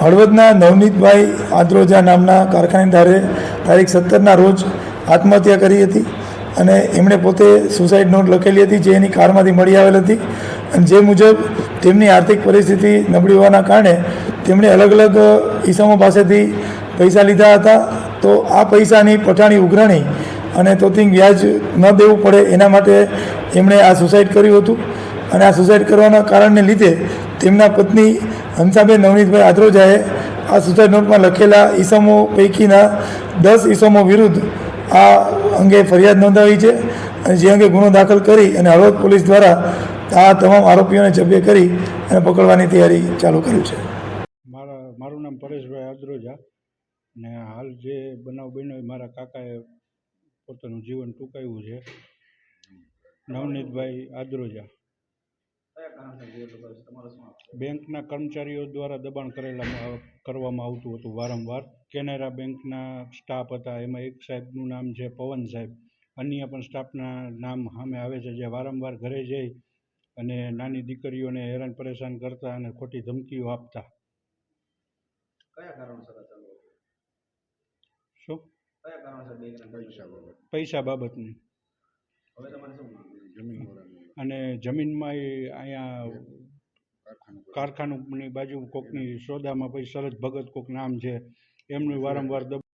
હળવદના નવનીતભાઈ આદ્રોજા નામના કારખાનેદારે તારીખ સત્તરના રોજ આત્મહત્યા કરી હતી અને એમણે પોતે સુસાઇડ નોટ લખેલી હતી જે એની કારમાંથી મળી આવેલ હતી. અને જે મુજબ તેમની આર્થિક પરિસ્થિતિ નબળી હોવાના કારણે તેમણે અલગ અલગ ઈસમો પાસેથી પૈસા લીધા હતા. તો આ પૈસાની પઠાણી ઉઘરાણી અને તોતિંગ વ્યાજ ન દેવું પડે એના માટે એમણે આ સુસાઇડ કર્યું હતું. અને આ સુસાઇડ કરવાના કારણને લીધે તેમના પત્ની હંસાબેન નવનીતભાઈ આદ્રોજાએ આ સુસાઇડ નોટમાં લખેલા ઈસમો પૈકીના દસ ઈસમો વિરુદ્ધ આ અંગે ફરિયાદ નોંધાવી છે અને જે અંગે ગુનો દાખલ કરી અને હળવદ પોલીસ દ્વારા આ તમામ આરોપીઓને જબ્બે કરી અને પકડવાની તૈયારી ચાલુ કરી છે. મારા, મારું નામ પરેશભાઈ આદ્રોજા ને હાલ જે બનાવ બન્યો એ મારા કાકાએ પોતાનું જીવન ટૂંકાવ્યું છે. નવનીતભાઈ આદ્રોજા. બેંકના કર્મચારીઓ દ્વારા દબાણ કરેલા કરવામાં આવતું હતું વારંવાર. કેનેરા બેંકના સ્ટાફ હતા. એમાં એક સાહેબનું નામ છે પવન સાહેબ. અન્ય પણ સ્ટાફના નામ સામે આવે છે જે વારંવાર ઘરે જઈ અને નાની દીકરીઓને હેરાન પરેશાન કરતા અને ખોટી ધમકીઓ આપતા. કયા કારણોસર શું? કયા કારણોસર પૈસા બાબતની. હવે તમારે શું છે? અને જમીનમાં એ અહીંયા કારખાનુંની બાજુ કોકની સોદામાં પછી સરસ ભગત કોક નામ છે એમનું વારંવાર દબ